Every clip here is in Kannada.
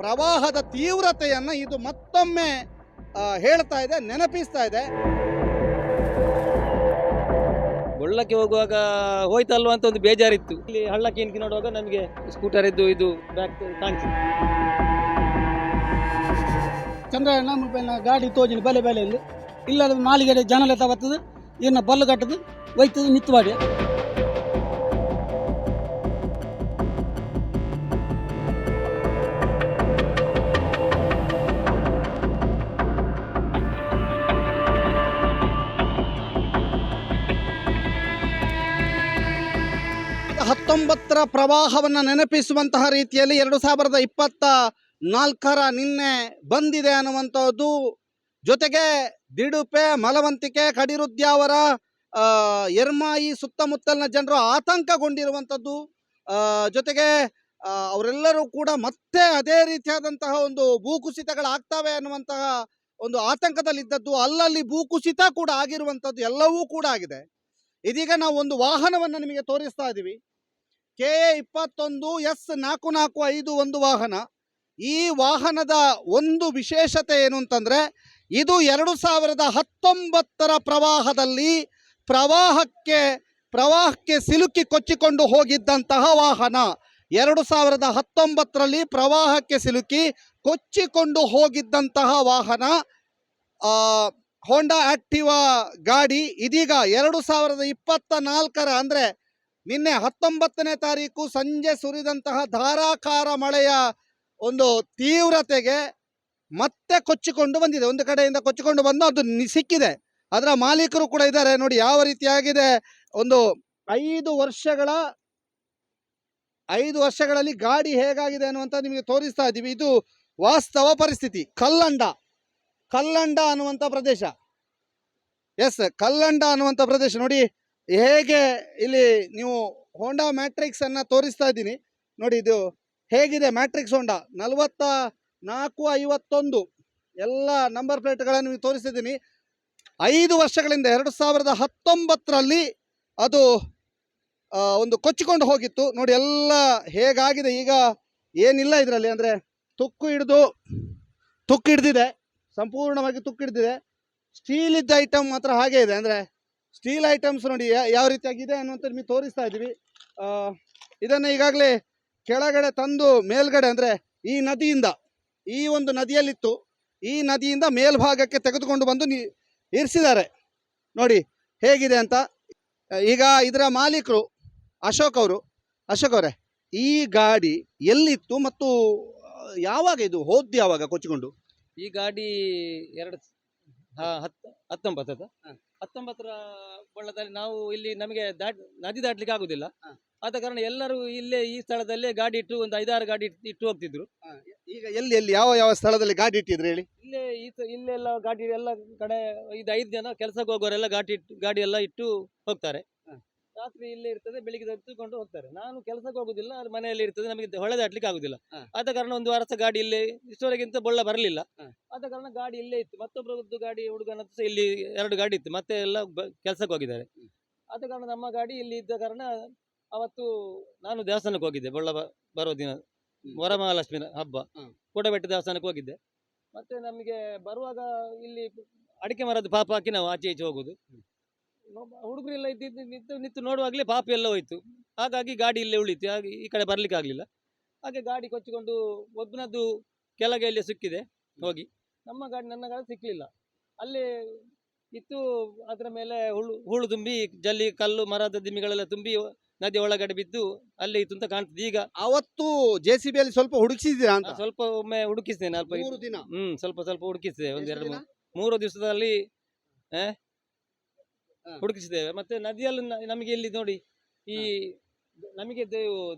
ಪ್ರವಾಹದ ತೀವ್ರತೆಯನ್ನು ಇದು ಮತ್ತೊಮ್ಮೆ ಹೇಳ್ತಾ ಇದೆ ನೆನಪಿಸ್ತಾ ಇದೆ. ಗೊಳ್ಳಕ್ಕೆ ಹೋಗುವಾಗ ಹೋಯ್ತಲ್ವ ಅಂತ ಒಂದು ಬೇಜಾರಿತ್ತು. ಇಲ್ಲಿ ಹಳ್ಳಕ್ಕೆ ಇನ್ಕಿ ನೋಡುವಾಗ ನಮಗೆ ಸ್ಕೂಟರ್ ಇದ್ದು ಇದು ಬ್ಯಾಕ್ ಕಾಣಿಸಿತು ಚಂದ್ರಣ್ಣ ನಮ್ಮ ಗಾಡಿ ತೋಜಿನ ಬೆಲೆ ಬಲೆಯಲ್ಲಿ. ಇಲ್ಲದ ಮಾಲಿಗೆ ಜನಲೆ ಬರ್ತದೆ ಇನ್ನು ಬಲ್ಲು ಕಟ್ಟದು ಹೋಯ್ತದೆ ನಿತ್ತು ಮಾಡಿ. ಹತ್ತೊಂಬತ್ತರ ಪ್ರವಾಹವನ್ನು ನೆನಪಿಸುವಂತಹ ರೀತಿಯಲ್ಲಿ ಎರಡು ಸಾವಿರದ ಇಪ್ಪತ್ತ ನಾಲ್ಕರ ನಿನ್ನೆ ಬಂದಿದೆ ಅನ್ನುವಂಥದ್ದು. ಜೊತೆಗೆ ದಿಡುಪೆ, ಮಲವಂತಿಕೆ ಕಡಿರುದ್ಯಾವರ ಎರ್ಮಾಯಿ ಸುತ್ತಮುತ್ತಲಿನ ಜನರು ಆತಂಕಗೊಂಡಿರುವಂಥದ್ದು. ಜೊತೆಗೆ ಅವರೆಲ್ಲರೂ ಕೂಡ ಮತ್ತೆ ಅದೇ ರೀತಿಯಾದಂತಹ ಒಂದು ಭೂಕುಸಿತಗಳಾಗ್ತವೆ ಅನ್ನುವಂತಹ ಒಂದು ಆತಂಕದಲ್ಲಿದ್ದದ್ದು. ಅಲ್ಲಲ್ಲಿ ಭೂಕುಸಿತ ಕೂಡ ಆಗಿರುವಂಥದ್ದು ಎಲ್ಲವೂ ಕೂಡ ಆಗಿದೆ. ಇದೀಗ ನಾವು ಒಂದು ವಾಹನವನ್ನು ನಿಮಗೆ ತೋರಿಸ್ತಾ ಇದ್ದೀವಿ. ಕೆ ಎ ಇಪ್ಪತ್ತೊಂದು, ಎಸ್ ನಾಲ್ಕು ನಾಲ್ಕು ಐದು ಒಂದು ವಾಹನ. ಈ ವಾಹನದ ಒಂದು ವಿಶೇಷತೆ ಏನು ಅಂತಂದರೆ, ಇದು ಎರಡು ಸಾವಿರದ ಹತ್ತೊಂಬತ್ತರ ಪ್ರವಾಹದಲ್ಲಿ ಪ್ರವಾಹಕ್ಕೆ ಪ್ರವಾಹಕ್ಕೆ ಸಿಲುಕಿ ಕೊಚ್ಚಿಕೊಂಡು ಹೋಗಿದ್ದಂತಹ ವಾಹನ. ಎರಡು ಸಾವಿರದ ಹತ್ತೊಂಬತ್ತರಲ್ಲಿ ಪ್ರವಾಹಕ್ಕೆ ಸಿಲುಕಿ ಕೊಚ್ಚಿಕೊಂಡು ಹೋಗಿದ್ದಂತಹ ವಾಹನ ಹೋಂಡಾ ಆಕ್ಟಿವಾ ಗಾಡಿ. ಇದೀಗ ಎರಡು ಸಾವಿರದ ಇಪ್ಪತ್ತ ನಾಲ್ಕರ ಅಂದರೆ ನಿನ್ನೆ ಹತ್ತೊಂಬತ್ತನೇ ತಾರೀಕು ಸಂಜೆ ಸುರಿದಂತಹ ಧಾರಾಕಾರ ಮಳೆಯ ಒಂದು ತೀವ್ರತೆಗೆ ಮತ್ತೆ ಕೊಚ್ಚಿಕೊಂಡು ಬಂದಿದೆ. ಒಂದು ಕಡೆಯಿಂದ ಕೊಚ್ಚಿಕೊಂಡು ಬಂದು ಅದು ಸಿಕ್ಕಿದೆ. ಅದರ ಮಾಲೀಕರು ಕೂಡ ಇದ್ದಾರೆ. ನೋಡಿ ಯಾವ ರೀತಿಯಾಗಿದೆ. ಒಂದು ಐದು ವರ್ಷಗಳ, ಐದು ವರ್ಷಗಳಲ್ಲಿ ಗಾಡಿ ಹೇಗಾಗಿದೆ ಅನ್ನುವಂಥ ನಿಮಗೆ ತೋರಿಸ್ತಾ ಇದ್ದೀವಿ. ಇದು ವಾಸ್ತವ ಪರಿಸ್ಥಿತಿ. ಕಲ್ಲಂಡ ಕಲ್ಲಂಡ ಅನ್ನುವಂಥ ಪ್ರದೇಶ. ಎಸ್, ಕಲ್ಲಂಡ ಅನ್ನುವಂಥ ಪ್ರದೇಶ. ನೋಡಿ ಹೇಗೆ ಇಲ್ಲಿ ನೀವು ಹೋಂಡಾ ಮ್ಯಾಟ್ರಿಕ್ಸ್ ಅನ್ನ ತೋರಿಸ್ತಾ ಇದ್ದೀನಿ. ನೋಡಿ ಇದು ಹೇಗಿದೆ ಮ್ಯಾಟ್ರಿಕ್ಸ್ ಹೋಂಡಾ ನಲವತ್ತ ನಾಲ್ಕು ಐವತ್ತೊಂದು. ಎಲ್ಲ ನಂಬರ್ ಪ್ಲೇಟ್ಗಳನ್ನು ನೀವು ತೋರಿಸಿದ್ದೀನಿ ಐದು ವರ್ಷಗಳಿಂದ ಎರಡು ಸಾವಿರದ ಹತ್ತೊಂಬತ್ತರಲ್ಲಿ ಅದು ಒಂದು ಕೊಚ್ಚಿಕೊಂಡು ಹೋಗಿತ್ತು. ನೋಡಿ ಎಲ್ಲ ಹೇಗಾಗಿದೆ ಈಗ? ಏನಿಲ್ಲ ಇದರಲ್ಲಿ. ಅಂದರೆ ತುಕ್ಕು ಹಿಡಿದು ತುಕ್ಕು ಹಿಡ್ದಿದೆ. ಸಂಪೂರ್ಣವಾಗಿ ತುಕ್ಕು ಹಿಡ್ದಿದೆ. ಸ್ಟೀಲ್ ಇದ್ದ ಐಟಮ್ ಮಾತ್ರ ಹಾಗೆ ಇದೆ. ಅಂದರೆ ಸ್ಟೀಲ್ ಐಟಮ್ಸ್ ನೋಡಿ ಯಾವ ರೀತಿಯಾಗಿದೆ ಅನ್ನುವಂಥದ್ದು ನಿಮಗೆ ತೋರಿಸ್ತಾ ಇದ್ದೀವಿ. ಇದನ್ನು ಈಗಾಗಲೇ ಕೆಳಗಡೆ ತಂದು ಮೇಲ್ಗಡೆ ಅಂದರೆ ಈ ನದಿಯಿಂದ, ಈ ಒಂದು ನದಿಯಲ್ಲಿತ್ತು, ಈ ನದಿಯಿಂದ ಮೇಲ್ಭಾಗಕ್ಕೆ ತೆಗೆದುಕೊಂಡು ಬಂದು ನೀ, ಇರಿಸಿದ್ದಾರೆ. ನೋಡಿ, ಹೇಗಿದೆ ಅಂತ. ಈಗ ಇದರ ಮಾಲೀಕರು ಅಶೋಕ್ ಅವರು, ಅಶೋಕ್ ಅವರೇ, ಈ ಗಾಡಿ ಎಲ್ಲಿತ್ತು ಮತ್ತು ಯಾವಾಗ ಇದು ಹೋದ್ಯಾವಾಗ ಕೊಚ್ಚಿಕೊಂಡು? ಈ ಗಾಡಿ ಎರಡು ಹಾ ಹತ್ತು ಹತ್ತೊಂಬತ್ತದ. ಹತ್ತೊಂಬತ್ತರ ಬಳ್ಳದಲ್ಲಿ ನಾವು ಇಲ್ಲಿ ನಮಗೆ ದಾಟ್ ನದಿ ದಾಟ್ಲಿಕ್ಕೆ ಆಗುದಿಲ್ಲ. ಆದ ಕಾರಣ ಎಲ್ಲರೂ ಇಲ್ಲೇ ಈ ಸ್ಥಳದಲ್ಲೇ ಗಾಡಿ ಇಟ್ಟು ಒಂದು ಐದಾರು ಗಾಡಿ ಇಟ್ಟು- ಇಟ್ಟು ಹೋಗ್ತಿದ್ರು. ಈಗ ಎಲ್ಲಿ ಎಲ್ಲಿ ಯಾವ ಯಾವ ಸ್ಥಳದಲ್ಲಿ ಗಾಡಿ ಇಟ್ಟಿದ್ರು ಹೇಳಿ? ಇಲ್ಲೇ ಈ ಇಲ್ಲೆಲ್ಲ ಗಾಡಿ ಎಲ್ಲ ಕಡೆ ಇದು ಐದು ಜನ ಕೆಲಸಕ್ಕೆ ಹೋಗೋರೆಲ್ಲ ಗಾಡಿ ಇಟ್ಟು ಗಾಡಿ ಎಲ್ಲ ಇಟ್ಟು ಹೋಗ್ತಾರೆ. ರಾತ್ರಿ ಇಲ್ಲೇ ಇರ್ತದೆ ಬೆಳಿಗ್ಗೆ ತೆಗೆದುಕೊಂಡು ಹೋಗ್ತಾರೆ. ನಾನು ಕೆಲಸಕ್ಕೆ ಹೋಗುದಿಲ್ಲ ಅದು ಮನೆಯಲ್ಲಿ ಇರ್ತದೆ ನಮಗೆ ಹೊಳೆ ದಾಟ್ಲಿಕ್ಕೆ ಆಗುದಿಲ್ಲ. ಆದ ಕಾರಣ ಒಂದು ವಾರ ಸಹ ಗಾಡಿ ಇಲ್ಲೇ ಇಷ್ಟವರೆಗಿಂತ ಬೊಳ್ಳ ಬರಲಿಲ್ಲ. ಆದ ಕಾರಣ ಗಾಡಿ ಇಲ್ಲೇ ಇತ್ತು. ಮತ್ತೊಬ್ಬರದ್ದು ಗಾಡಿ ಹುಡುಗನದ್ದು ಸಹ ಇಲ್ಲಿ ಎರಡು ಗಾಡಿ ಇತ್ತು. ಮತ್ತೆ ಎಲ್ಲ ಕೆಲಸಕ್ಕೆ ಹೋಗಿದ್ದಾರೆ. ಆದ ಕಾರಣ ನಮ್ಮ ಗಾಡಿ ಇಲ್ಲಿ ಇದ್ದ ಕಾರಣ ಅವತ್ತು ನಾನು ದೇವಸ್ಥಾನಕ್ಕೆ ಹೋಗಿದ್ದೆ. ಬೊಳ್ಳ ಬರುವ ಬರೋ ದಿನ ವರಮಹಾಲಕ್ಷ್ಮಿ ಹಬ್ಬ. ಕೂಡಬೆಟ್ಟ ದೇವಸ್ಥಾನಕ್ಕೆ ಹೋಗಿದ್ದೆ. ಮತ್ತೆ ನಮಗೆ ಬರುವಾಗ ಇಲ್ಲಿ ಅಡಿಕೆ ಮರದ ಪಾಪ ಹಾಕಿ ನಾವು ಆಚೆ ಈಚೆ ಹೋಗುದು. ಹುಡುಗರೆಲ್ಲ ಇದ್ದಿದ್ದು ನಿಂತು ನಿಂತು ನೋಡುವಾಗಲೇ ಪಾಪ ಎಲ್ಲ ಹೋಯ್ತು. ಹಾಗಾಗಿ ಗಾಡಿ ಇಲ್ಲೇ ಉಳಿತು ಹಾಗೆ ಈ ಕಡೆ ಬರ್ಲಿಕ್ಕೆ ಆಗ್ಲಿಲ್ಲ. ಹಾಗೆ ಗಾಡಿ ಕೊಚ್ಚಿಕೊಂಡು ಒಬ್ಬನದ್ದು ಕೆಳಗೆ ಇಲ್ಲೇ ಸಿಕ್ಕಿದೆ ಹೋಗಿ. ನಮ್ಮ ಗಾಡಿ ನನ್ನ ಗಾಡಿ ಸಿಕ್ಕಲಿಲ್ಲ ಅಲ್ಲಿ ಇತ್ತು ಅದರ ಮೇಲೆ ಹುಳು ಹುಳು ತುಂಬಿ ಜಲ್ಲಿ ಕಲ್ಲು ಮರದ ದಿಮ್ಮಿಗಳೆಲ್ಲ ತುಂಬಿ ನದಿ ಒಳಗಡೆ ಬಿದ್ದು ಅಲ್ಲೇ ಇತ್ತು ಅಂತ ಕಾಣ್ತದೆ. ಈಗ ಅವತ್ತು ಜೆ ಸಿ ಬಿ ಅಲ್ಲಿ ಸ್ವಲ್ಪ ಹುಡುಕಿಸಿದ್ದೀರಾ ಅಂತ? ಸ್ವಲ್ಪ ಒಮ್ಮೆ ಹುಡುಕಿಸಿದೆ ನಾಲ್ಕು ಮೂರು ದಿನ? ಹ್ಮ್ ಸ್ವಲ್ಪ ಸ್ವಲ್ಪ ಹುಡುಕಿಸಿದೆ ಒಂದ್ ಎಷ್ಟು ಎರಡು ಮೂರು ದಿವಸದಲ್ಲಿ. ಹುಡುಕಿಸಿದ್ದೇವೆ. ಮತ್ತೆ ನದಿಯಲ್ಲಿ ನ- ನಮಗೆ ಇಲ್ಲಿ ನೋಡಿ ಈ ನಮಗೆ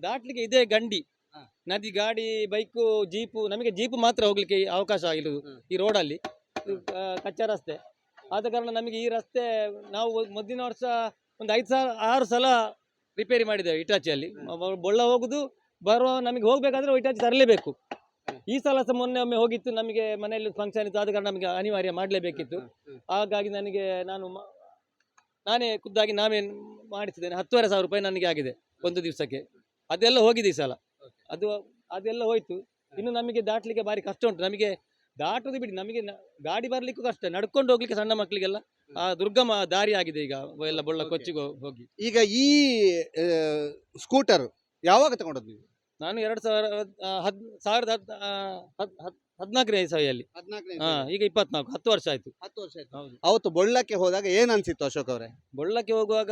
ದಾಟ್ಲಿಕ್ಕೆ ಇದೇ ಗಂಡಿ. ಹಾ. ನದಿ ಗಾಡಿ ಬೈಕು ಜೀಪು ನಮಗೆ ಜೀಪು ಮಾತ್ರ ಹೋಗ್ಲಿಕ್ಕೆ ಅವಕಾಶ ಆಗಿರುವುದು ಹ್ಮ್. ಈ ರೋಡಲ್ಲಿ. ಇದು, ಆ, ಕಚ್ಚಾ ರಸ್ತೆ. ಆದ ಕಾರಣ ನಮಗೆ ಈ ರಸ್ತೆ ನಾವು ಮೊದಲಿನ ವರ್ಷ ಒಂದು ಐದು ಸಾವಿರ ಆರು ಸಲ ರಿಪೇರಿ ಮಾಡಿದ್ದೇವೆ ಇಟಾಚಿಯಲ್ಲಿ. ಬೊಳ್ಳ ಹೋಗುದು ಬರುವ ನಮಗೆ ಹೋಗ್ಬೇಕಾದ್ರೆ ಇಟಾಚಿ ತರಲೇಬೇಕು. ಈ ಸಲ ಸಹ ಮೊನ್ನೆ ಒಮ್ಮೆ ಹೋಗಿತ್ತು ನಮಗೆ ಮನೆಯಲ್ಲಿ ಫಂಕ್ಷನ್ ಇತ್ತು. ಆದ ಕಾರಣ ನಮಗೆ ಅನಿವಾರ್ಯ ಮಾಡಲೇಬೇಕಿತ್ತು. ಹಾಗಾಗಿ ನನಗೆ ನಾನು ಮ- ನಾನೇ ಖುದ್ದಾಗಿ ನಾವೇ ಮಾಡಿಸಿದ್ದೇನೆ. ಹತ್ತುವರೆ ಸಾವಿರ ರೂಪಾಯಿ ನನಗೆ ಆಗಿದೆ ಒಂದು ದಿವಸಕ್ಕೆ. ಅದೆಲ್ಲ ಹೋಗಿದೆ ಈ ಸಲ. ಅದು ಅದೆಲ್ಲ ಹೋಯ್ತು. ಇನ್ನು ನಮಗೆ ದಾಟಲಿಕ್ಕೆ ಭಾರಿ ಕಷ್ಟ ಉಂಟು. ನಮಗೆ ದಾಟೋದು ಬಿಡಿ. ನಮಗೆ ಗಾಡಿ ಬರಲಿಕ್ಕೂ ಕಷ್ಟ. ನಡ್ಕೊಂಡು ಹೋಗ್ಲಿಕ್ಕೆ ಸಣ್ಣ ಮಕ್ಕಳಿಗೆಲ್ಲ ಆ ದುರ್ಗಮ ದಾರಿ ಆಗಿದೆ ಈಗ ಎಲ್ಲ ಬೊಳ್ಳ. ಕೊಚ್ಚಿಗೆ ಹೋಗಿ. ಈಗ ಈ ಸ್ಕೂಟರ್ ಯಾವಾಗ ತಗೊಂಡದ್ದು ನೀವು? ನಾನು ಎರಡು ಸಾವಿರ ಹದ್ ಸಾವಿರದ ಹದ್ ಹದ್ನಾಲ್ಕನೇ ಇಸವಿಯಲ್ಲಿ ಹಾ ಈಗ ಇಪ್ಪತ್ನಾಲ್ಕು ಹತ್ತು ವರ್ಷ ಆಯ್ತು. ಹತ್ತು ವರ್ಷ ಆಯ್ತು. ಹೌದು. ಅವತ್ತು ಬೊಳ್ಳಕ್ಕೆ ಹೋದಾಗ ಏನ್ ಅನ್ಸಿತ್ತು ಅಶೋಕ್ ಅವರೇ? ಬೊಳ್ಳಕ್ಕೆ ಹೋಗುವಾಗ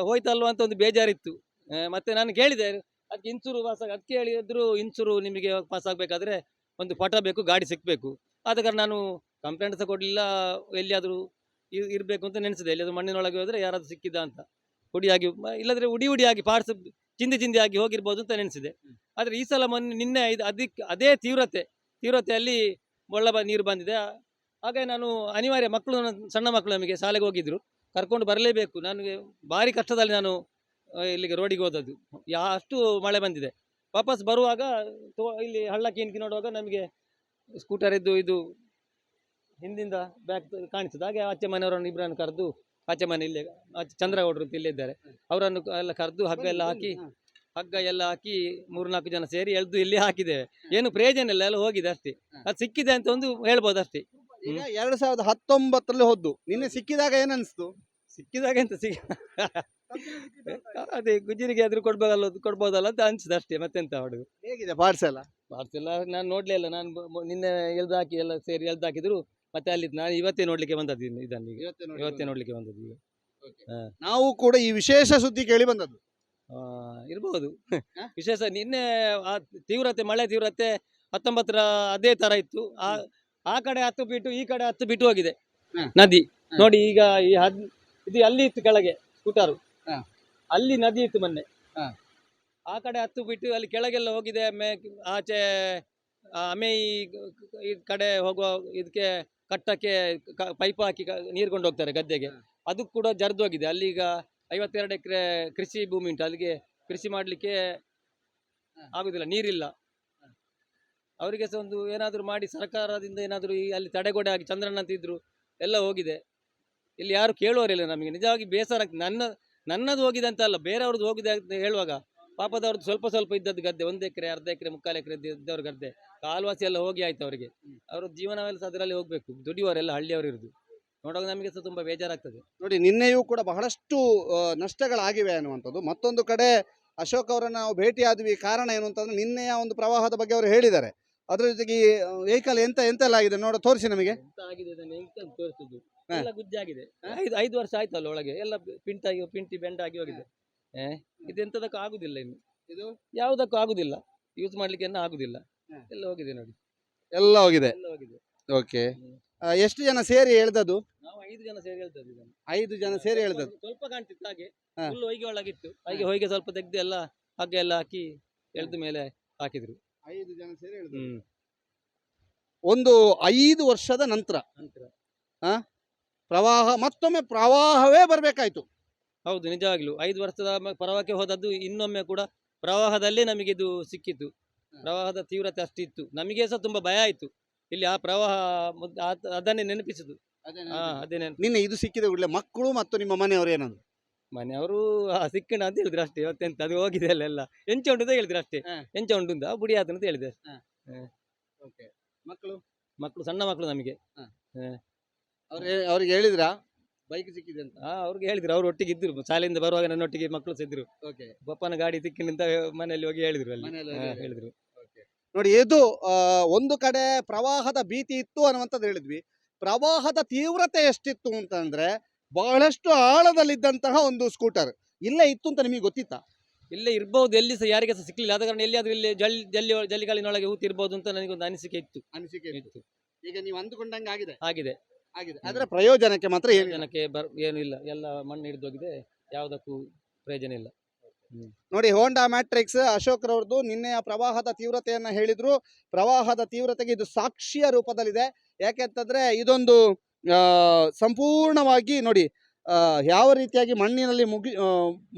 ಹೋಯ್ತಲ್ವಾ ಅಂತ ಒಂದು ಬೇಜಾರಿತ್ತು. ಆ, ಮತ್ತೆ ನಾನು ಕೇಳಿದೆ ಅದಕ್ಕೆ ಇನ್ಸೂರು ಪಾಸ್ ಆಗ ಅದಕ್ಕೆ ಹೇಳಿದ್ರು ಇನ್ಸೂರು ನಿಮಗೆ ಪಾಸ್ ಆಗಬೇಕಾದ್ರೆ ಒಂದು ಪಟ ಬೇಕು ಗಾಡಿ ಸಿಕ್ಬೇಕು. ಆದ ಕಾರಣ ನಾನು ಕಂಪ್ಲೇಂಟ್ ಸಹ ಕೊಡಲಿಲ್ಲ ಎಲ್ಲಿಯಾದರೂ ಇರಬೇಕು ಅಂತ ನೆನೆಸಿದೆ. ಎಲ್ಲಿಯಾದರೂ ಮಣ್ಣಿನೊಳಗೆ ಹೋದರೆ ಯಾರಾದ್ರೂ ಸಿಕ್ಕಿದ ಅಂತ. ಹುಡಿಯಾಗಿ ಮ- ಇಲ್ಲದ್ರೆ ಉಡಿ ಉಡಿಯಾಗಿ ಪಾರ್ಟ್ಸ್ ಚಿಂದಿ ಚಿಂದಿ ಆಗಿ ಹೋಗಿರ್ಬೋದು ಅಂತ ನೆನೆಸಿದೆ. ಆದರೆ ಈ ಸಲ ಮೊನ್ನೆ ನಿನ್ನೆ ಇದು ಅದಕ್ಕೆ ಅದೇ ತೀವ್ರತೆ, ತೀವ್ರತೆಯಲ್ಲಿ ಮೊಳ್ಳ ಬ ನೀರು ಬಂದಿದೆ. ಹಾಗೆ ನಾನು ಅನಿವಾರ್ಯ ಮಕ್ಕಳು ಸಣ್ಣ ಮಕ್ಕಳು ನಮಗೆ ಶಾಲೆಗೆ ಹೋಗಿದ್ರು. ಕರ್ಕೊಂಡು ಬರಲೇಬೇಕು. ನನಗೆ ಭಾರಿ ಕಷ್ಟದಲ್ಲಿ ನಾನು ಇಲ್ಲಿಗೆ ರೋಡಿಗೆ ಹೋದದ್ದು. ಯಾ, ಅಷ್ಟು ಮಳೆ ಬಂದಿದೆ. ವಾಪಸ್ ಬರುವಾಗ ತೋ, ಇಲ್ಲಿ ಹಳ್ಳ ಕಿನ್ಕಿ ನೋಡುವಾಗ ನಮಗೆ ಸ್ಕೂಟರ್ ಇದ್ದು, ಇದು ಹಿಂದಿಂದ ಬ್ಯಾಗ್ ಕಾಣಿಸ್ತದೆ ಹಾಗೆ ಆಚೆ ಮನೆಯವರನ್ನು ಇಬ್ಬರನ್ನು ಕರೆದು, ಆಚೆ ಮನೆ ಇಲ್ಲೇ, ಆಚೆ ಚಂದ್ರಗೌಡರು ಇಲ್ಲೇ ಇದ್ದಾರೆ. ಅವರನ್ನು ಎಲ್ಲ ಕರೆದು ಹಗ್ಗ ಎಲ್ಲ ಹಾಕಿ ಹಗ್ಗ ಎಲ್ಲ ಹಾಕಿ ಮೂರ್ನಾಲ್ಕು ಜನ ಸೇರಿ ಎಳೆದು ಇಲ್ಲಿ ಹಾಕಿದ್ದೇವೆ. ಏನು ಪ್ರಯೋಜನ ಇಲ್ಲ ಎಲ್ಲ ಹೋಗಿದೆ ಅಷ್ಟೇ. ಅದು ಸಿಕ್ಕಿದೆ ಅಂತ ಒಂದು ಹೇಳ್ಬೋದು ಅಷ್ಟೇ. ಈಗ ಎರಡ್ ಸಾವಿರದ ಹತ್ತೊಂಬತ್ತರಲ್ಲಿ ಹೋದ್ದು. ನಿನ್ನೆ ಸಿಕ್ಕಿದಾಗ ಏನನ್ಸ್ತು ಸಿಕ್ಕಿದಾಗ ಎಂತ ಸಿಗ? ಅದೇ ಗುಜರಿಗೆ ಆದ್ರೂ ಕೊಡ್ಬೋದಲ್ಲ ಕೊಡ್ಬೋದಲ್ಲ ಅಂತ ಅನ್ಸಿದೆ ಅಷ್ಟೇ. ಮತ್ತೆಂತ ಹೊಡೆದು ಹೇಗಿದೆ ಪಾರ್ಸೆಲ್ಲ ಪಾರ್ಸೆಲ್ಲ ನಾನು ನೋಡ್ಲೇ ಇಲ್ಲ. ನಾನು ನಿನ್ನೆ ಎಳ್ದು ಹಾಕಿ ಎಲ್ಲ ಸೇರಿ ಎಳ್ದು ಹಾಕಿದ್ರು ಮತ್ತೆ ಅಲ್ಲಿ ನಾನು ಇವತ್ತೇ ನೋಡ್ಲಿಕ್ಕೆ ಬಂದದ್ದು ಇದನ್ನ ಇವತ್ತೇ ನೋಡ್ಲಿಕ್ಕೆ ಬಂದದ್ದು. ಈಗ. ನಾವು ಕೂಡ ಈ ವಿಶೇಷ ಸುದ್ದಿ ಕೇಳಿ ಬಂದದ್ದು. ಇರ್ಬೋದು? ವಿಶೇಷ ನಿನ್ನೆ ಆ ತೀವ್ರತೆ ಮಳೆ ತೀವ್ರತೆ ಹತ್ತೊಂಬತ್ತರ ಅದೇ ತರ ಇತ್ತು. ಆ ಆ ಕಡೆ ಹತ್ತು ಬಿಟ್ಟು ಈ ಕಡೆ ಹತ್ತು ಬಿಟ್ಟು ಹೋಗಿದೆ ನದಿ. ನೋಡಿ ಈಗ ಈ ಹದ್ ಇದು ಅಲ್ಲಿ ಇತ್ತು ಕೆಳಗೆ ಸ್ಕೂಟರು. ಅಲ್ಲಿ ನದಿ ಇತ್ತು ಮೊನ್ನೆ. ಆ ಕಡೆ ಹತ್ತು ಬಿಟ್ಟು ಅಲ್ಲಿ ಕೆಳಗೆಲ್ಲ ಹೋಗಿದೆ. ಮೇ ಆಚೆ ಆಮೆ ಅಮೆ ಈ ಈ ಕಡೆ ಹೋಗುವ ಇದಕ್ಕೆ ಕಟ್ಟಕ್ಕೆ ಪೈಪ್ ಹಾಕಿ ನೀರ್ ನೀರು ಕೊಂಡು ಹೋಗ್ತಾರೆ ಗದ್ದೆಗೆ. ಅದು ಕೂಡ ಜರ್ದು ಹೋಗಿದೆ. ಅಲ್ಲಿ ಈಗ ಐವತ್ತೆರಡು ಎಕರೆ ಕೃಷಿ ಭೂಮಿ ಉಂಟು. ಅಲ್ಲಿಗೆ ಕೃಷಿ ಮಾಡಲಿಕ್ಕೆ ಆಗುದಿಲ್ಲ ನೀರಿಲ್ಲ. ಅವರಿಗೆ ಸಹ ಒಂದು ಏನಾದರೂ ಮಾಡಿ ಸರ್ಕಾರದಿಂದ ಏನಾದರೂ ಈ ಅಲ್ಲಿ ತಡೆಗೋಡೆ ಆಗಿ ಚಂದ್ರಣ್ಣ ಅಂತ ಇದ್ರು ಎಲ್ಲ ಹೋಗಿದೆ. ಇಲ್ಲಿ ಯಾರು ಕೇಳುವರಿಲ್ಲ ನಮಗೆ. ನಿಜವಾಗಿ ಬೇಸರ ಆಗ್ತದೆ. ನನ್ನ ನನ್ನದು ಹೋಗಿದೆ ಅಂತ ಅಲ್ಲ ಬೇರೆಯವ್ರದ್ದು ಹೋಗಿದೆ ಅಂತ ಹೇಳುವಾಗ ಪಾಪದವ್ರದ್ದು ಸ್ವಲ್ಪ ಸ್ವಲ್ಪ ಇದ್ದದ್ದು ಗದ್ದೆ ಒಂದು ಎಕರೆ ಅರ್ಧ ಎಕರೆ ಮುಕ್ಕಾಲು ಎಕರೆ ಇದ್ದವ್ರ ಗದ್ದೆ. ಕಾಲ್ವಾಸಿ ಎಲ್ಲ ಹೋಗಿ ಆಯ್ತು ಅವರಿಗೆ. ಅವ್ರ ಜೀವನವೆಲ್ಲ ಅದರಲ್ಲಿ ಹೋಗ್ಬೇಕು. ದುಡಿಯುವರೆಲ್ಲ ಹಳ್ಳಿಯವರು ಇರುದು. ನೋಡುವಾಗ ನಮಗೆ ಸಹ ತುಂಬಾ ಬೇಜಾರಾಗ್ತದೆ. ನೋಡಿ ನಿನ್ನೆಯೂ ಕೂಡ ಬಹಳಷ್ಟು ಆ, ನಷ್ಟಗಳಾಗಿವೆ ಅನ್ನುವಂಥದ್ದು. ಮತ್ತೊಂದು ಕಡೆ ಅಶೋಕ್ ಅವರನ್ನು ನಾವು ಭೇಟಿಯಾದ್ವಿ. ಕಾರಣ ಏನು ಅಂತಂದ್ರೆ ನಿನ್ನೆಯ ಒಂದು ಪ್ರವಾಹದ ಬಗ್ಗೆ ಅವರು ಹೇಳಿದ್ದಾರೆ. ಅದ್ರ ಜೊತೆಗೆ ವೆಹಿಕಲ್ ಎಂತ ಎಂತೆಲ್ಲ ಆಗಿದೆ ನೋಡ ತೋರಿಸಿ ನಮಗೆ. ಎಂತ ಆಗಿದೆ ಅದನ್ನು ಎಂತ ಅಂತ ತೋರಿಸುದು? ಹಾ. ಎಲ್ಲ ಗುಜ್ಜಾಗಿದೆ. ಐದು ಐದು ವರ್ಷ ಆಯ್ತಲ್ಲ ಒಳಗೆ? ಎಲ್ಲ ಪಿಂಟಾಗಿ ಪಿಂಟಿ ಬೆಂಡ್ ಆಗಿ ಹೋಗಿದೆ. ಏ ಇದೆಂತದಕ್ಕೂ ಆಗುದಿಲ್ಲ ಇನ್ನು. ಇದು? ಯಾವುದಕ್ಕೂ ಆಗುದಿಲ್ಲ. ಯೂಸ್ ಮಾಡ್ಲಿಕ್ಕೆ ಆಗುದಿಲ್ಲ. ಹಾ. ಎಲ್ಲ ಹೋಗಿದೆ ನೋಡಿ. ಎಲ್ಲ ಹೋಗಿದೆ. ಎಲ್ಲ ಹೋಗಿದೆ. ಓಕೆ. ಎಷ್ಟು ಜನ ಸೇರಿ ಹೇಳ್ದದು ನಾವು ಐದು ಜನ ಸೇರಿ ಹೇಳ್ತದ್ದು ಇದನ್ನು. ಐದು ಜನ ಸೇರಿ ಎಳ್ದದ್ದು. ಸ್ವಲ್ಪ- ಸ್ವಲ್ಪ ಕಾಣ್ತಿತ್ತು ಹಾಗೆ. ಹಾ. ಫುಲ್ ಹೊಯ್ಗೆ ಒಳಗಿತ್ತು. ಹಾಗೆ ಹೊಯ್ಗೆ ಸ್ವಲ್ಪ ತೆಗ್ದು ಎಲ್ಲ ಹಗ್ಗ ಎಲ್ಲ ಹಾಕಿ ಎಳ್ದ ಮೇಲೆ ಹಾಕಿದ್ರು. ಐದು ಜನ ಸೇರಿ ಹ್ಮ್. ಒಂದು ಐದು ವರ್ಷದ ನಂತರ ನಂತರ. ಪ್ರವಾಹ ಮತ್ತೊಮ್ಮೆ ಪ್ರವಾಹವೇ ಬರಬೇಕಾಯ್ತು. ಹೌದು ನಿಜವಾಗ್ಲು ಐದು ವರ್ಷದ ಮ- ಪ್ರವಾಹಕ್ಕೆ ಹೋದದ್ದು ಇನ್ನೊಮ್ಮೆ ಕೂಡ ಪ್ರವಾಹದಲ್ಲೇ ನಮಗೆ ಇದು ಸಿಕ್ಕಿತ್ತು ಪ್ರವಾಹದ ತೀವ್ರತೆ ಅಷ್ಟಿತ್ತು. ನಮಗೆ ಸಹ ತುಂಬಾ ಭಯ ಆಯ್ತು. ಇಲ್ಲಿ ಆ ಪ್ರವಾಹ ಮುದ್- ಆತ- ಅದನ್ನೇ ನೆನಪಿಸುದು ಹಾ ಅದೇ ನೆನಪು ನಿನ್ನೆ ಇದು ಸಿಕ್ಕಿದ ಕೂಡಲೇ ಮಕ್ಕಳು ಮತ್ತು ನಿಮ್ಮ ಮನೆಯವರು ಏನಂದ್ರು? ಮನೆಯವರು ಸಿಕ್ಕಣ ಅಂತ ಹೇಳಿದ್ರು ಅಷ್ಟೇ. ಇವತ್ತೆಂತ ಅದು ಹೋಗಿದೆ ಅಲ್ಲೆಲ್ಲ ಎಂಚ ಉಂಟು ಅಂತ ಹೇಳಿದ್ರು ಅಷ್ಟೇ. ಹಾ. ಎಂಚ ಉಂಟು ಅಂತ ಬುಡಿ ಆತ ಅಂತ ಹೇಳಿದೆ ಮಕ್ಕಳು? ಮಕ್ಕಳು ಸಣ್ಣ ಮಕ್ಕಳು ನಮಗೆ. ಅವ್ರು ಅವ್ರಿಗೆ ಹೇಳಿದ್ರ? ಬೈಕ್ ಸಿಕ್ಕಿದೆ ಅಂತ. ಆ ಅವ್ರಿಗೆ ಹೇಳಿದ್ರು. ಅವ್ರು ಒಟ್ಟಿಗೆ ಇದ್ರು. ಶಾಲೆಯಿಂದ ಬರುವಾಗ ನನ್ನೊಟ್ಟಿಗೆ ಮಕ್ಕಳು ಸಹ ಇದ್ರು. ಓಕೆ. ಪಪ್ಪನ ಗಾಡಿ ತಿಕ್ಕಿನಿಂದ ಮನೆಯಲ್ಲಿ ಹೋಗಿ ಹೇಳಿದ್ರು ಅಲ್ಲಿ. ಮನೆಯಲ್ಲಿ ಹಾ, ಹೇಳಿದ್ರು. ನೋಡಿ ಇದು ಒಂದು ಕಡೆ ಪ್ರವಾಹದ ಭೀತಿ ಇತ್ತು ಅನ್ನುವಂಥದ್ದು ಹೇಳಿದ್ವಿ. ಪ್ರವಾಹದ ತೀವ್ರತೆ ಎಷ್ಟಿತ್ತು ಅಂತಂದ್ರೆ ಬಹಳಷ್ಟು ಆಳದಲ್ಲಿದ್ದಂತಹ ಒಂದು ಸ್ಕೂಟರ್. ಇಲ್ಲೇ ಇತ್ತು ಅಂತ ನಿಮಗೆ ಗೊತ್ತಿತ್ತಾ? ಇಲ್ಲೇ ಇರ್ಬೋದು ಎಲ್ಲಿ ಸಹ ಯಾರಿಗೆ ಸಹ ಸಿಕ್ಕಲಿಲ್ಲ ಆದ ಕಾರಣ ಎಲ್ಲಿಯಾದ್ರೂ ಇಲ್ಲಿ ಜಲ್ ಜಲ್ಲಿ ಜಲ್ಲಿಗಾಲಿನೊಳಗೆ ಹೂತಿರ್ಬೋದು ಅಂತ ನನಗೊಂದು ಅನಿಸಿಕೆ ಇತ್ತು. ಅನಿಸಿಕೆ ಇತ್ತು. ಈಗ ನೀವು ಅಂದುಕೊಂಡಂಗೆ ಆಗಿದೆ? ಆಗಿದೆ. ಆಗಿದೆ. ಅದರ ಪ್ರಯೋಜನಕ್ಕೆ ಮಾತ್ರ ಏನು ಜನಕ್ಕೆ ಬರ್ ಏನಿಲ್ಲ ಇಲ್ಲ. ಎಲ್ಲ ಮಣ್ಣು ಹಿಡಿದೋಗಿದೆ. ಯಾವುದಕ್ಕೂ ಪ್ರಯೋಜನ ಇಲ್ಲ. ನೋಡಿ ಹೋಂಡಾ ಮ್ಯಾಟ್ರಿಕ್ಸ್ ಅಶೋಕ್ ರವ್ರದ್ದು ನಿನ್ನೆಯ ಪ್ರವಾಹದ ತೀವ್ರತೆಯನ್ನು ಹೇಳಿದ್ರು. ಪ್ರವಾಹದ ತೀವ್ರತೆಗೆ ಇದು ಸಾಕ್ಷಿಯ ರೂಪದಲ್ಲಿದೆ. ಯಾಕೆಂತಂದ್ರೆ ಇದೊಂದು ಸಂಪೂರ್ಣವಾಗಿ ನೋಡಿ ಯಾವ ರೀತಿಯಾಗಿ ಮಣ್ಣಿನಲ್ಲಿ ಮುಗಿ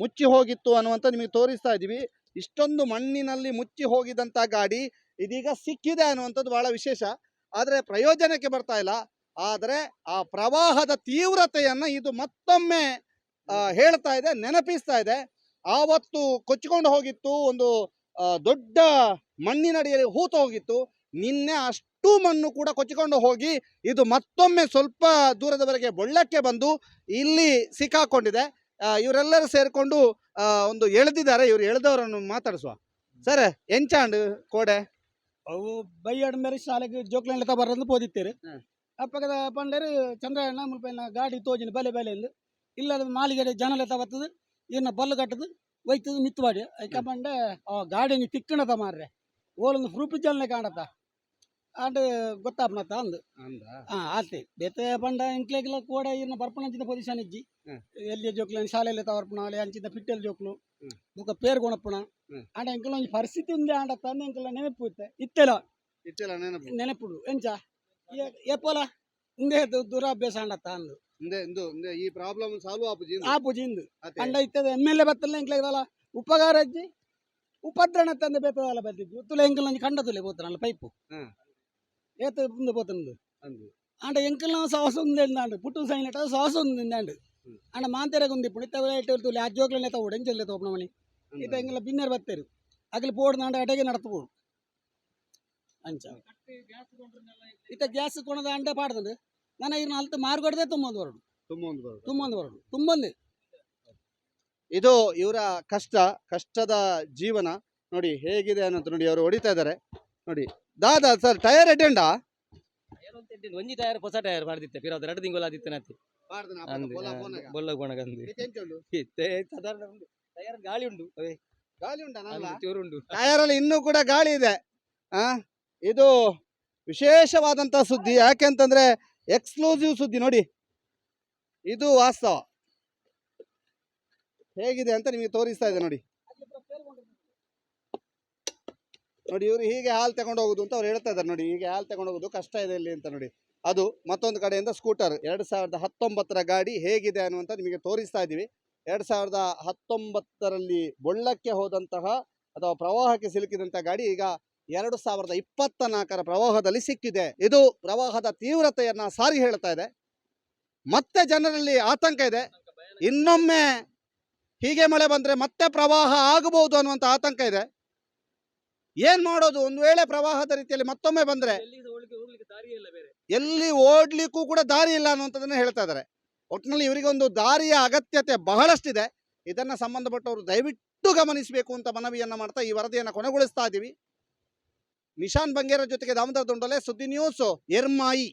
ಮುಚ್ಚಿ ಹೋಗಿತ್ತು ಅನ್ನುವಂತ ನಿಮಗೆ ತೋರಿಸ್ತಾ ಇದ್ದೀವಿ. ಇಷ್ಟೊಂದು ಮಣ್ಣಿನಲ್ಲಿ ಮುಚ್ಚಿ ಹೋಗಿದಂತ ಗಾಡಿ ಇದೀಗ ಸಿಕ್ಕಿದೆ ಅನ್ನುವಂಥದ್ದು ಬಹಳ ವಿಶೇಷ. ಆದರೆ ಪ್ರಯೋಜನಕ್ಕೆ ಬರ್ತಾ ಇಲ್ಲ. ಆದರೆ ಆ ಪ್ರವಾಹದ ತೀವ್ರತೆಯನ್ನು ಇದು ಮತ್ತೊಮ್ಮೆ ಹೇಳ್ತಾ ಇದೆ, ನೆನಪಿಸ್ತಾ ಇದೆ. ಆವತ್ತು ಕೊಚ್ಚಿಕೊಂಡು ಹೋಗಿತ್ತು ಒಂದು ದೊಡ್ಡ ಮಣ್ಣಿನಡಿಯಲ್ಲಿ ಹೂತು ಹೋಗಿತ್ತು. ನಿನ್ನೆ ಅಷ್ಟು ಮಣ್ಣು ಕೂಡ ಕೊಚ್ಚಿಕೊಂಡು ಹೋಗಿ ಇದು ಮತ್ತೊಮ್ಮೆ ಸ್ವಲ್ಪ ದೂರದವರೆಗೆ ಬೊಳ್ಳಕ್ಕೆ ಬಂದು ಇಲ್ಲಿ ಸಿಕ್ಕಾಕೊಂಡಿದೆ. ಇವರೆಲ್ಲರೂ ಸೇರಿಕೊಂಡು ಒಂದು ಎಳೆದಿದ್ದಾರೆ. ಇವರು ಎಳೆದವರನ್ನು ಮಾತಾಡಿಸುವ. ಸರ್ ಎಂಚಾಂಡ್ ಕೋಡೆ? ಅವು ಬೈಯಾಡ ಮೇರೆ ಶಾಲೆಗೆ ಜೋಕ್ಲೆಂಡ್ಲ ಬರೋದು ಪೋದಿತ್ತೇರು. ಹ್ಮ್. ಅಪ್ಪಗದ ಪಂಡರು ಚಂದ್ರಣ್ಣ ಮುಲ್ಪೈನ ಗಾಡಿ ತೋಜಿನ ಬಲೆ ಬಲೆ ಎಂದು ಇಲ್ಲದ ಮಾಲಿಗೆ ಜನಲೆತ್ತ ಬರ್ತದೆ. ಇನ್ನ ಬಲ್ಲು ಕಟ್ಟದು ಒಯ್ತದು ಮಿತ್ತು ಮಾಡಿ. ಐಕ ಪಂಡ ಆ ಗಾಡಿ ತಿಕ್ಕಣದ ಮಾರ್ರೆ. ಓಲೊಂದು ಫ್ರೂಪ್ ಜಲ್ನೆ ಕಾಣತ್ತ. ಅಂಡ್ ಗೊತ್ತಾಪ್ನತ್ತ ಅಂದು. ಹಾಂ ಆತೆ ಬೇತೆ ಪಂಡ ಇಂಕ್ಲೆಗಿಲ್ಲ ಕೂಡ ಇನ್ನ ಬರ್ಪಣಂಚಿನ ಪೊಸಿಷನ್ ಇಜ್ಜಿ. ಎಲ್ಯ ಎಲ್ಲಿ ಜೋಕ್ಲೆನ್ ಶಾಲೆಯಲ್ಲಿ ತವರ್ಪಣ ಅಲ್ಲಿ ಅಂಚಿದ ಪಿಟ್ಟೆಲ್ ಜೋಕ್ಲು. ಬುಕ್ಕ ಪೇರು ಗುಣಪ್ಪಣ. ಆಂಡ ಎಂಕಲ ಒಂಜಿ ಪರಿಸ್ಥಿತಿ ಉಂದೆ ಆಂಡ ತಂದೆ ಎಂಕಲ ನೆನಪು ಇತ್ತೆ. ಇತ್ತೆಲ. ನೆನಪುಡು. ಎಂಚ? ಏಪೋಲ ಹಿಂದೆ ದುರಾಭ್ಯಾಸ ಆಂಡತ್ತ ಅಂದು. ಈ ಪ್ರಾಬ್ಲಮ್ ಸಾಲ್ವ್ ಆಪುಜಿ ಆಪುಜಿಂದು ಪಂಡ ಇತ್ತದ ಎಮ್ ಎಲ್ ಎ ಬತ್ತಲ್ಲ ಎಂಕ್ಲೆಗದಲ್ಲ ಉಪಕಾರ ಅಜ್ಜಿ ಉಪದ್ರಣ ತಂದೆ ಬೇಪದಲ್ಲ ಬರ್ತಿದ್ವಿ ಉತ್ತುಲ ಎಂಕಲ್ ನಂಜಿ ಕಂಡತುಲೆ ಪೋತನಲ್ಲ ಪೈಪು ಏತ ಮುಂದೆ ಪೋತನದು ಆಂಡ ಎಂಕಲ್ ನಾವು ಸಾಹಸ ఉంది ಅಂಡು ಪುಟ್ಟು ಸೈನ್ಲೆಟ್ ಅದು ಸಾಹಸ ఉంది ಅಂಡು ಆಂಡ ಮಾಂತೆರೆಗೆ ఉంది ಪುಡಿ ತವಲೇಟ್ ತುಲೆ ಅಜ್ಜೋಗ್ಲನೆ ತವಡು ಎಂಚಲ್ಲೆ ತೋಪಣ ಮಣಿ ಇತ ಎಂಗಲ ಬಿನ್ನರ್ ಬತ್ತೇರು ಅಗಲಿ ಪೋಡ್ದು ನಾಂಡ ಅಡಗೆ ನಡತ್ಬೋದು ಅಂಚ ಇತ ಗ್ಯಾಸ್ ಕೊಣದ ಅಂಡೆ ಪಾಡ್ದಂಡು ನಾನು ಇದನ್ನ ನಾಲ್ಕು ಮಾರ್ಗಡ್ದೆ ತುಂಬೊಂದು ಹೊರಡು ತುಂಬ ಒಂದು ತುಂಬೊಂದು ಹೊರಡು ತುಂಬೊಂದು. ಇದು ಇವರ ಕಷ್ಟ ಕಷ್ಟದ ಜೀವನ. ನೋಡಿ ಹೇಗಿದೆ ಅನ್ನೋದು ನೋಡಿ ಅವರು ಹೊಡಿತಾ ಇದ್ದಾರೆ. ನೋಡಿ. ದಾದಾ ಸರ್ ಟೈರ್ ಅಟೆಂಡಾ? ಒಂಜಿ ಟೈರ್ ಹೊಸ ಟೈರ್ ಮಾಡ್ದಿತ್ತೆ ಪಿರೋದು ಎರಡು ತಿಂಗಳು ಆದಿತ್ತೆ ನಾತಿ ಬೊಲ್ಲ ಸಾಧಾರಣ ಟೈರ್ ಗಾಳಿ ಉಂಡು. ಅವೇ. ಗಾಳಿ ಉಂಟು ಚೂರು ಉಂಡು. ಟೈರ್ ಅಲ್ಲಿ ಇನ್ನೂ ಕೂಡ ಗಾಳಿ ಇದೆ. ಆ? ಇದು ವಿಶೇಷವಾದಂತ ಸುದ್ದಿ. ಯಾಕೆಂತಂದ್ರೆ ಎಕ್ಸ್ಕ್ಲೂಸಿವ್ ಸುದ್ದಿ ನೋಡಿ. ಇದು ವಾಸ್ತವ. ಹೇಗಿದೆ ಅಂತ ನಿಮಗೆ ತೋರಿಸ್ತಾ ಇದೆ ನೋಡಿ. ನೋಡಿ, ಇವರು ಹೀಗೆ ಹಾಲು ತಗೊಂಡು ಹೋಗುದು ಅಂತ ಅವ್ರು ಹೇಳ್ತಾ ಇದ್ದಾರೆ ನೋಡಿ. ಹೀಗೆ ಹಾಲು ತಗೊಂಡು ಹೋಗುದು ಕಷ್ಟ ಇದೆ ಇಲ್ಲಿ ಅಂತ ನೋಡಿ. ಅದು ಮತ್ತೊಂದು ಕಡೆಯಿಂದ ಸ್ಕೂಟರ್. ಎರಡು ಸಾವಿರದ ಹತ್ತೊಂಬತ್ತರ ಗಾಡಿ ಹೇಗಿದೆ ಅನ್ನುವಂತ ನಿಮಗೆ ತೋರಿಸ್ತಾ ಇದ್ದೀವಿ. ಎರಡು ಸಾವಿರದ ಹತ್ತೊಂಬತ್ತರಲ್ಲಿ ಬೊಳ್ಳಕ್ಕೆ ಹೋದಂತಹ ಅಥವಾ ಪ್ರವಾಹಕ್ಕೆ ಸಿಲುಕಿದಂಥ ಗಾಡಿ ಈಗ ಎರಡು ಸಾವಿರದ ಇಪ್ಪತ್ತ ನಾಲ್ಕರ ಪ್ರವಾಹದಲ್ಲಿ ಸಿಕ್ಕಿದೆ. ಇದು ಪ್ರವಾಹದ ತೀವ್ರತೆಯನ್ನ ಸಾರಿ ಹೇಳ್ತಾ ಇದೆ. ಮತ್ತೆ ಜನರಲ್ಲಿ ಆತಂಕ ಇದೆ. ಇನ್ನೊಮ್ಮೆ ಹೀಗೆ ಮಳೆ ಬಂದ್ರೆ ಮತ್ತೆ ಪ್ರವಾಹ ಆಗಬಹುದು ಅನ್ನುವಂತ ಆತಂಕ ಇದೆ. ಏನ್ ಮಾಡೋದು? ಒಂದು ವೇಳೆ ಪ್ರವಾಹದ ರೀತಿಯಲ್ಲಿ ಮತ್ತೊಮ್ಮೆ ಬಂದ್ರೆ ಎಲ್ಲಿ ಓಡ್ಲಿಕ್ಕೂ ಕೂಡ ದಾರಿ ಇಲ್ಲ ಅನ್ನುವಂಥದ್ದನ್ನ ಹೇಳ್ತಾ ಇದ್ದಾರೆ. ಒಟ್ಟಿನಲ್ಲಿ ಇವರಿಗೆ ಒಂದು ದಾರಿಯ ಅಗತ್ಯತೆ ಬಹಳಷ್ಟಿದೆ. ಇದನ್ನ ಸಂಬಂಧಪಟ್ಟವರು ದಯವಿಟ್ಟು ಗಮನಿಸಬೇಕು ಅಂತ ಮನವಿಯನ್ನ ಮಾಡ್ತಾ ಈ ವರದಿಯನ್ನ ಕೊನೆಗೊಳಿಸ್ತಾ ಇದ್ದೀವಿ ನಿಶಾನ್ ಬಂಗೇರ ಜೊತೆಗೆ ದಾಮೋದರ ದುಂಡಲೆ ಸುದ್ದಿ ನ್ಯೂಸ್ ಎರ್ಮಾಯಿ.